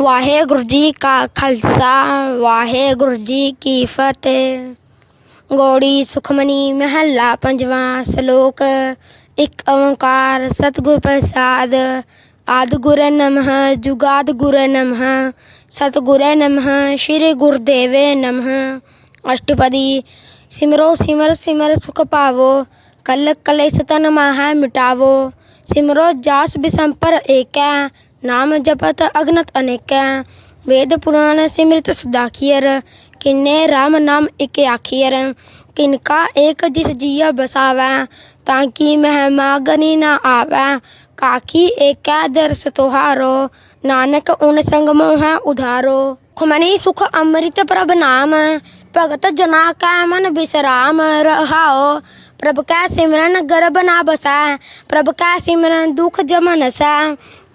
ਵਾਹਿਗੁਰੂ ਜੀ ਕਾ ਖਾਲਸਾ ਵਾਹਿਗੁਰੂ ਜੀ ਕੀ ਫਤਿਹ ਗੋੜੀ ਸੁਖਮਨੀ ਮਹੱਲਾ ਪੰਜਵਾਂ ਸ਼ਲੋਕ ਇੱਕ ਓੰਕਾਰ ਸਤਿਗੁਰ ਪ੍ਰਸਾਦ ਆਦ ਗੁਰ ਨਮః ਜੁਗਾਦ ਗੁਰ ਨਮః ਸਤਿਗੁਰ ਨਮః ਸ੍ਰੀ ਗੁਰਦੇਵੇ ਨਮঃ ਅਸ਼ਟਪਦੀ ਸਿਮਰੋ ਸਿਮਰ ਸਿਮਰ ਸੁਖ ਪਾਵੋ ਕਲ ਕਲੇਸ਼ ਤਨ ਮਾਹ ਮਿਟਾਵੋ ਸਿਮਰੋ ਜਾਸ ਬਿਸੰਪਰ ਏਕੈ नाम जपत अगनत अनेक। वेद पुराण सिमृत सुदाखियर किन्ने राम नाम एक आखियर। किनका एक जिस जिया बसावै, ताकि महिमा गनी न आवै। काकी एक दर्श तुहारो, नानक उन संग मोह उधारो। खुमनी सुख अमृत प्रभ नाम, भगत जना कै मन विश्राम रहाओ। प्रभ कै सिमरन गर्भ ना बसै, प्रभ कै सिमरन दुख जमन सै।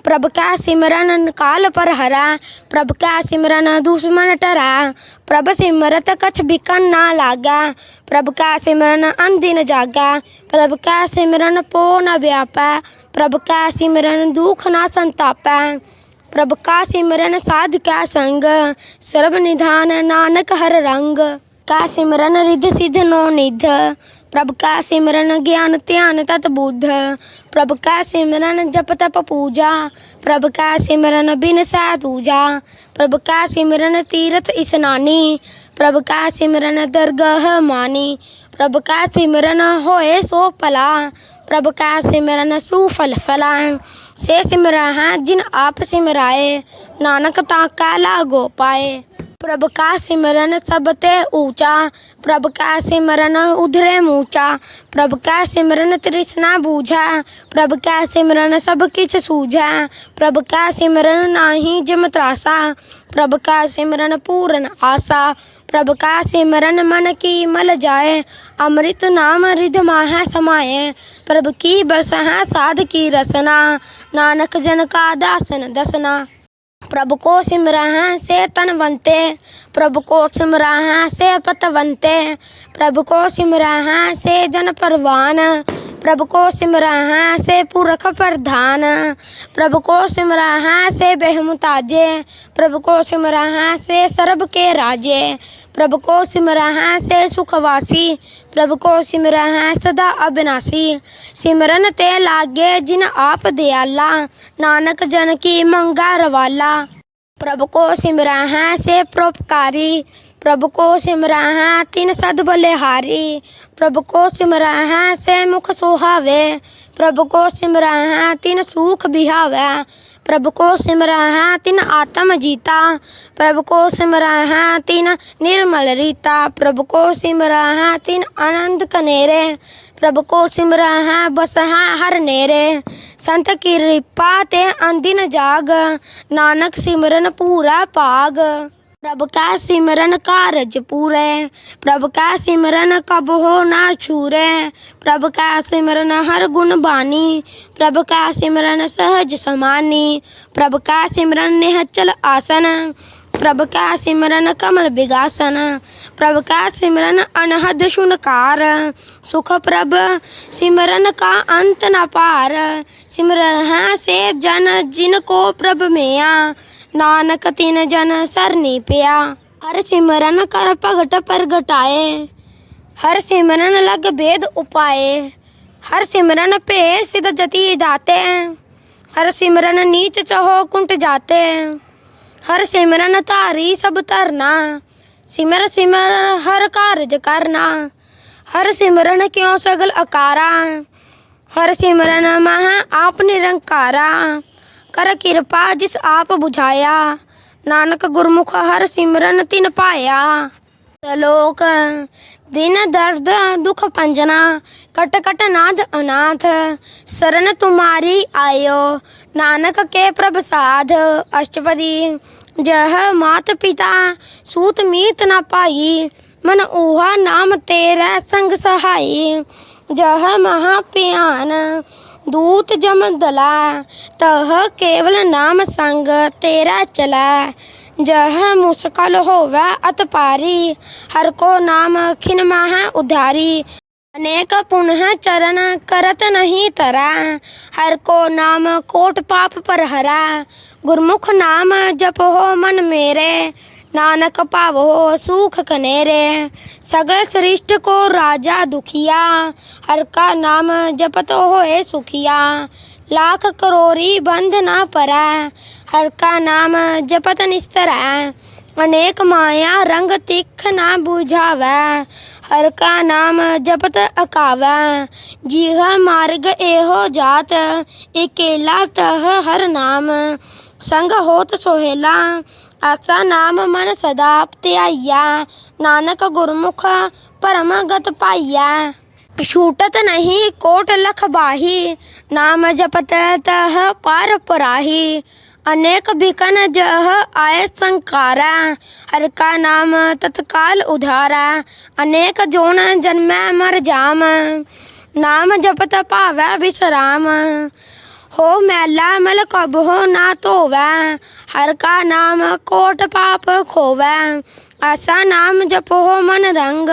प्रभ का सिमरन काल पर हरा प्रभ का सिमरन दुश्मन टरा। प्रभ सिमरत कछ बिकन ना लागा प्रभ का सिमरन अनदिन जागा। प्रभ का सिमरन पो न व्यापा प्रभ का सिमरन दुख न संतापा। प्रभ का सिमरन साध का संग सर्व निधान नानक हर रंग। का सिमरन रिध सिद्ध नो निध प्रभ का सिमरन, ज्ञान, ध्यान तत् बुद्ध। प्रभ का सिमरन, जप तप पूजा। प्रभ का सिमरन, बिन साधूजा। प्रभ का सिमरन, तीर्थ स्नानी। प्रभ का सिमरन, दरगह मानी। प्रभ का सिमरन, होए सो पला प्रभ का सिमरन, सुफल फला। से सिमरा जिन आप सिमराए। नानक काला गोपाए पाए। प्रभ का सिमरन सब ते ऊँचा, प्रभ का सिमरन उधरे मूचा प्रभ का सिमरन तृष्णा बूझा, प्रभ का सिमरन सब किछ सूझा, प्रभ का सिमरन नाही जिम त्रासा, प्रभ का सिमरन पूर्ण आशा प्रभ का सिमरन मन की मल जाए, अमृत नाम रिध माह समाये, प्रभ की बस है साध की रसना, नानक जन का दासन दसना। प्रभ को सिमरह से तनवंते प्रभु को सिमरह से पतवंते प्रभु को सिमरह से जन परवान। प्रभु को सिमरह से पुरख प्रधान। प्रभु को सिमरह से बेहमुताजे प्रभु को सिमरह से सर्ब के राजे। प्रभु को सिमरह से सुखवासी। प्रभु को सिमरह सदा अविनाशी। सिमरन ते लागे जिन आप दयाला। नानक जन की मंगा रवाला। प्रभु को सिमरह से परोपकारी। प्रभु को सिमराह, तीन सद बलिहारी प्रभु को सिमराह, से मुख सुहावे। प्रभु को सिमराह, तीन सुख बिहावे। प्रभु को सिमराह, तीन आत्म जीता। प्रभु को सिमराह, तीन निर्मल रीता। प्रभु को सिमराह, तीन आनंद कनेरे। प्रभु को सिमराह, बसहा हर नेरे। संत की रिपा ते अंदिन जाग, नानक सिमरन पूरा पाग। प्रभु का सिमरन कारज पूरे। प्रभु का सिमरन कब हो ना छूरे। प्रभु का सिमरन हर गुण बानी। प्रभु का सिमरन सहज समानी। प्रभु का सिमरन निहचल आसन। प्रभु का सिमरन कमल बिगासन। प्रभु का सिमरन अनहद शुनकार सुख प्रभ, सिमरन का अंत न पार। सिमरन से जन जिनको प्रभ मेया। नानक तिन जन सरनी पिया। हर सिमरन कर भगट परगटाए। हर सिमरन लग भेद उपाए। हर सिमरन पे सिद्ध जति दाते। हर सिमरन नीच चहो कुंट जाते। हर सिमरन धारी सब धरना सिमर सिमर हर कारज करना। हर सिमरन क्यों सगल अकारा। हर सिमरन मह आप निरंकारा। कर किरपा जिस आप बुझाया नानक गुरमुख हर सिमरन तिन पाया लोक दिन दर्द दुख पंजना कट कट नाथ अनाथ शरण तुम्हारी आयो नानक के प्रभसाध अष्टपदी जह मात पिता सूत मीत न पाई मन ऊहा नाम तेरा संग सहाई जह महा पियान दूत जम दला तह केवल नाम संग तेरा चला जह मुस्कल होवे अत पारी हर को नाम खिन मह उधारी अनेक पुनः चरण करत नहीं तरा हर को नाम कोट पाप पर हरा गुरमुख नाम जप हो मन मेरे नानक पाव हो सुख कनेरे। सगल सृष्ट को राजा दुखिया। हर का नाम जपत होए सुखिया। लाख करोरी बंध ना परा। हर का नाम जपत निस्तरा। अनेक माया रंग तिख ना बुझावै। हर का नाम जपत अकावै। जीह मार्ग एहो जात इकेला तह हर नाम। संग होत सोहेला ಅಸನಾಮ ಮನ ಸದಾಪ್ತೆ ಅಯ್ಯ ನಾನಕ ಗುರುಮುಖ ಪರಮಗತ ಪಾಯ್ಯ छूटत नहीं कोट लख बाही, नाम जपत तह पार पराही। अनेक बिकन जह आय संकारा। हर का नाम तत्काल उधारा। अनेक जोन जन्म मर जाम। नाम जपत पावै विश्राम। हो मैला मल कब हो ना धोवै, हर का नाम कोट पाप खोवै। ऐसा नाम जपो मन रंग,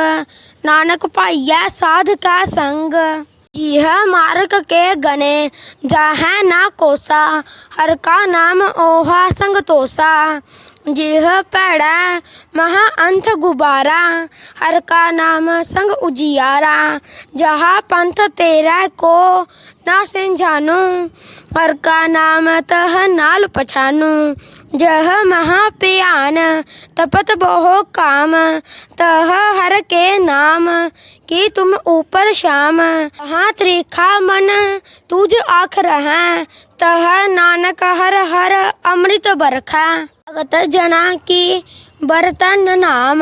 नानक पाइया साध का संग। यह मार्ग के गने, जाह ना कोसा, हर का नाम ओहा संग तोसा। जिह पैड़ा, महा अंत गुबारा, हर का नाम संग उजियारा। जहाँ पंथ तेरा को ना सिंझानू हर का नाम तह नाल पछानू। जह महाप्यान, तपत बहु काम। तह हर के नाम, कि तुम ऊपर शाम। हाँ त्रिखा मन, तुझ आख रहा। तह नानक हर हर अमृत बरखा। भगत जना की बर्तन नाम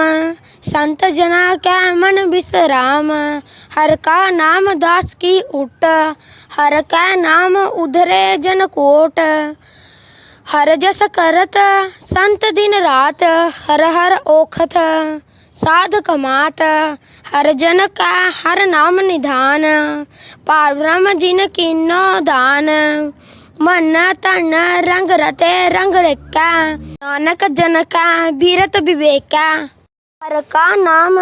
संत जना का मन विश्राम हर का नाम दास की उट हर का नाम उधरे जन कोट हर जस करत संत दिन रात हर हर ओखत साध कमात हर जन का हर नाम निधान पार ब्रह्म जिन किन्नो दान मन तन रंग रते रंग रेका नानक जन का बीरत विवेका हर का नाम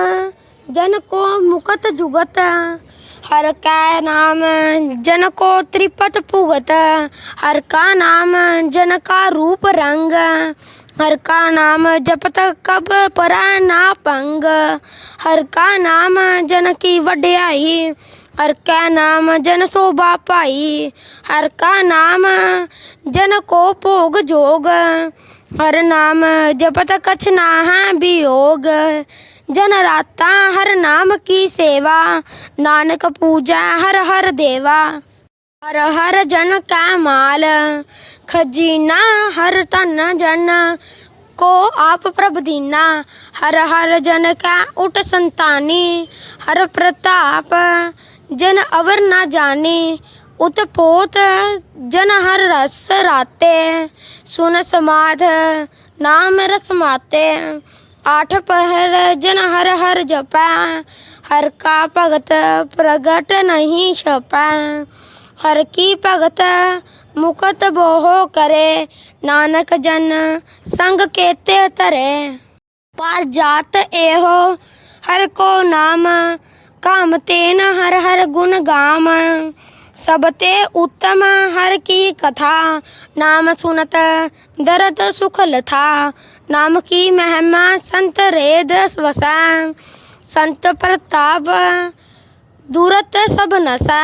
जन को मुकत जुगत हर का नाम जन को त्रिपत भुगत हर का नाम जन का रूप रंग हर का नाम जपत कब परा ना पंग हर का नाम जन की वड्याई हर का नाम जन शोभा पाई हर का नाम जन को भोग जोग हर नाम जपत कछ नाहा वियोग जन राता हर नाम की सेवा नानक पूजा हर हर देवा हर हर जन का माल खजीना हर तन जन को आप प्रभ दीना हर हर जन का उठ संतानी हर प्रताप जन अवर ना जाने उत्पोत जन हर रस राते सुन समाध नाम रस माते आठ पहर जन हर हर जपा हर का भगत प्रगट नहीं छपा हर की भगत मुकत बोहो करे नानक जन संग केते तरे पर जात एहो हर को नाम काम तेन हर हर गुण गाम। सबते उत्तम हर की कथा। नाम सुनत दर्द सुखल था नाम की महिमा संत रेद वसा संत प्रताप दूरत सब नशा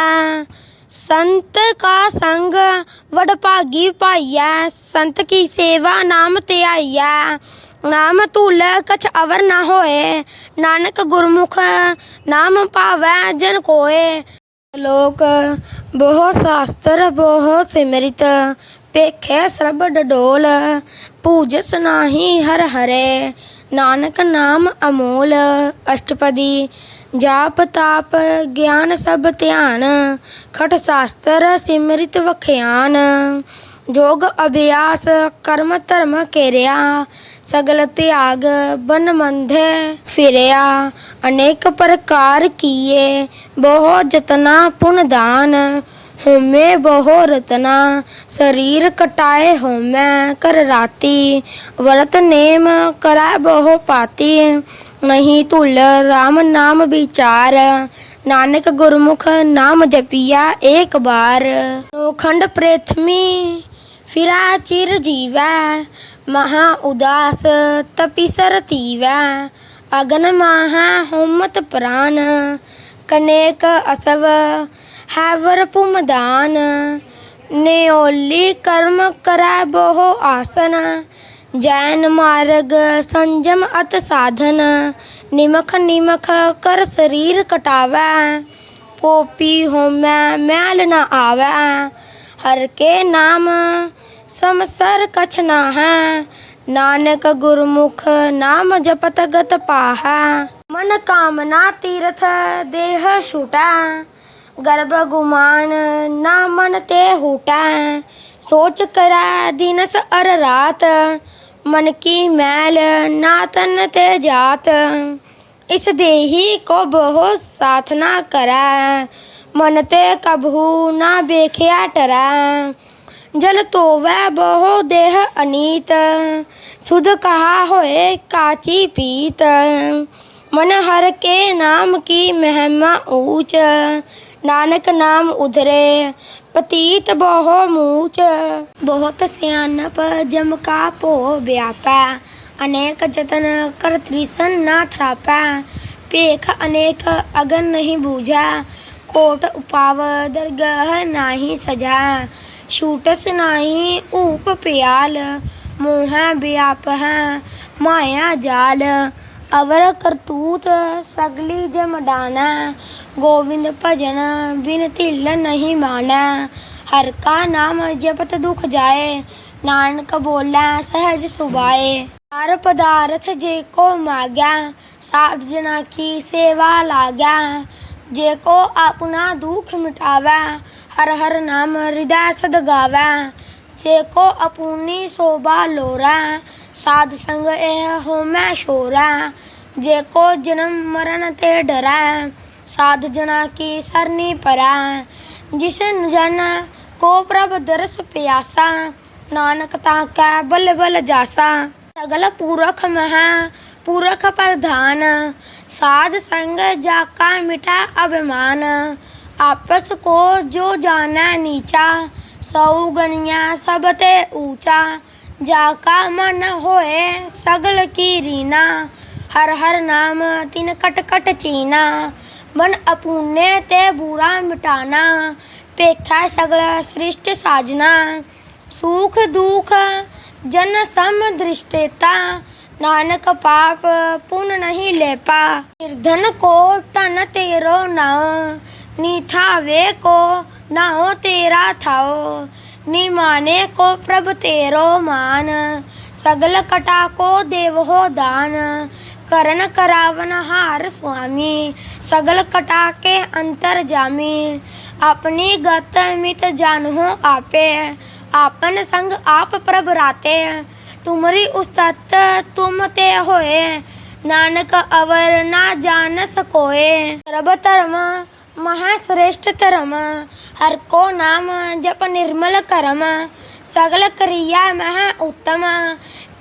संत का संग वडभागी पाइया। संत की सेवा नाम त्याइया ਨਾਮ ਧੂਲ ਕਛ ਅਵਰ ਨਾ ਹੋਏ, ਨਾਨਕ ਗੁਰਮੁਖ ਨਾਮ ਭਾਵੈ ਜਨ ਕੋਏ। ਲੋਕ ਬਹੁ ਸਾਸਤਰ ਬਹੁ ਸਿਮਰਿਤ ਪੇਖੇ ਸਰਬ ਡਡੋਲ ਪੂਜਸ ਸੁਨਾਹੀ ਹਰ ਹਰੇ। ਨਾਨਕ ਨਾਮ ਅਮੋਲ, ਅਸ਼ਟਪਦੀ ਜਾਪ ਤਾਪ ਗਿਆਨ ਸਭ ਧਿਆਨ, ਖਟ ਸਾਸਤਰ ਸਿਮਰਿਤ ਵਖਿਆਨ। ਯੋਗ ਅਭਿਆਸ ਕਰਮ ਧਰਮ ਕੇਰਿਆ, ਸਗਲ ਤਿਆਗ ਬਨ ਮੰਧੇ ਫਿਰਿਆ। ਅਨੇਕ ਪ੍ਰਕਾਰ ਕੀਏ, ਬਹੁ ਜਤਨਾ ਪੁਨ ਦਾਨ। ਹੋਮੇ ਬਹੁ ਰਤਨਾ, ਸਰੀਰ ਕਟਾਏ ਹੋਮੈ ਕਰ ਰਾਤੀ। ਵਰਤ ਨੇਮ ਕਰੈ ਬਹੁ ਪਾਤੀ, ਨਹੀਂ ਧੁਲ RAM ਨਾਮ ਵਿਚਾਰ। ਨਾਨਕ ਗੁਰਮੁਖ ਨਾਮ ਜਪਿਆ ਏਕ ਬਾਰ ਨੋਖੰਡ ਪ੍ਰੇਥਮੀ फिरा चिर जीवै महा उदास तपि सर तीवै अगन माहा होमत प्राण कनेक असव हैवर पुमदान ਨਿਓਲੀ ਕਰਮ ਕਰੈ ਬੋਹ ਆਸਨ, ਜੈਨ ਮਾਰਗ ਸੰਜਮ ਅਤ ਸਾਧਨ। ਨਿਮਖ ਨਿਮਖ ਕਰ ਸਰੀਰ ਕਟਾਵੈ, ਪੋਪੀ ਹੋਮੈ ਮੈਲ ਨ ਆਵੈ। ਹਰ ਕੇ ਨਾਮ समसर कछ नाहा। नानक गुरमुख नाम जपत गत पाहा। मन कामना तीर्थ देह छूटा। गर्भ गुमान ना मन ते हूट। सोच करा दिनस अर रात। मन की मैल ना तन ते जात। इस देही को बहु साथ ना करा। मन ते कभू ना बेखिया टरा। जल तो वह बहो देह अनीत। सुध कहा होए काची पीत। मन हर के नाम की महिमा ऊंच। नानक नाम उधरे, पतीत बहो मूच। बहुत सियानप जम का पो व्यापा अनेक जतन कर त्रिसन ना थ्रापा पेख अनेक अगन नहीं बूझा, कोट उपाव दरगह नाही सजा। ਛੂਟਸ ਨਾਹੀ ਊਪ ਪਿਆਲ, ਮੋਹੈ ਵਿਆਪ ਹੈ, ਮਾਇਆ ਜਾਲ। ਅਵਰ ਕਰਤੂਤ ਸਗਲੀ ਜਮਡਾਨਾ ਗੋਵਿੰਦ ਭਜਨ ਬਿਨ ਢਿੱਲ ਨਹੀਂ ਮਾਨਾ। ਹਰ ਕਾ ਨਾਮ ਜਪਤ ਦੁਖ ਜਾਏ, ਨਾਨਕ ਬੋਲੇ ਸਹਿਜ ਸੁਭਾਏ। ਹਰ ਪਦਾਰਥ ਜੇ ਕੋ ਮਾਗਿਆ, ਸਾਧ ਜਨਾ ਕੀ ਸੇਵਾ ਲਾਗਿਆ। ਜੇ ਕੋ ਆਪਣਾ ਦੁਖ ਮਿਟਾਵੈ हर हर नाम हृदय सद गावै जेको अपूनी शोभा लोरै साध संग एह होमै शोरै जेको जन्म मरण ते डरै ਸਾਧ ਜਨਾ ਕੀ ਸਰਨੀ ਪਰੈ, ਜਿਸ ਜਨ ਕੋ ਪ੍ਰਭ ਦਰਸ ਪਿਆਸਾ, ਨਾਨਕ ਤਾਂ ਕੈ ਬਲ ਬਲ ਜਾਸਾ। ਸਗਲ ਪੂਰਖ ਮਹਾ, ਪੂਰਖ ਪ੍ਰਧਾਨ, ਸਾਧ ਸੰਗ ਜਾ ਕਾ ਮਿਟਾ ਅਭਿਮਾਨ आपस को जो जाना नीचा, सऊ गनिया सब ते ऊँचा। जाका मन होए सगल की रीना, हर हर नाम तिन कट कट चीना। मन अपूने ते बुरा मिटाना, पेखा सगल सृष्ट साजना। सुख दुख जन सम दृष्टेता, नानक पाप पुन नहीं लेपा। निर्धन को तन तेरो नाम ਨੀ થાવે કો નાઓ તેરા થાઓ ਨੀ માને કો પ્રભ તેરો માન સગલ કટા કો દેવહો દાન ਕਰਨ ਕਰਾਵਨ ਹਾਰ ਸੁਆਮੀ, ਸਗਲ ਕਟਾ ਕੇ ਅੰਤਰ ਜਾਮੀ, ਆਪਣੀ ਗਤ ਮਿਤ ਜਾਣਹੁ ਆਪੇ, ਆਪਨ ਸੰਗ ਆਪ ਪ੍ਰਭ ਰਾਤੇ, ਤੁਮਰੀ ਉਸਤਤ ਤੁਮ ਤੇ ਹੋਏ, ਨਾਨਕ ਅਵਰ ਨਾ ਜਾਣ ਸਕੋਏ ਸਰਬ ਧਰਮ महाश्रेष्ठ धर्म हर को नाम जप निर्मल करम। सगल क्रिया मह उत्तम,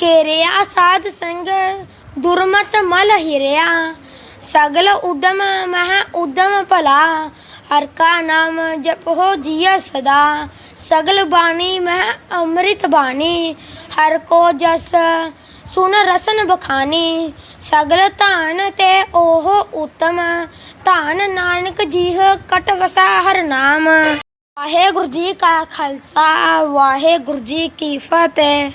केरिया साध संग दुर्मत मल हिरया। सगल उदम मह उदम भला ਹਰ ਕਾ ਨਾਮ ਜਪ ਹੋ ਜੀਆ ਸਦਾ, ਸਗਲ ਬਾਣੀ ਮੈਂ ਅੰਮ੍ਰਿਤ ਬਾਣੀ। ਹਰ ਕੋ ਜਸ ਸੁਨ ਰਸਨ ਬਖਾਨੀ, ਸਗਲ ਧਾਨ ਤੇ ਉਹ ਉਤਮ। ਧਾਨ ਨਾਨਕ ਜੀਹ ਕਟ ਵਸਾ ਹਰ ਨਾਮ। ਵਾਹਿਗੁਰੂ ਜੀ ਕਾ ਖਾਲਸਾ, ਵਾਹਿਗੁਰੂ ਜੀ ਕੀ ਫਤਿਹ।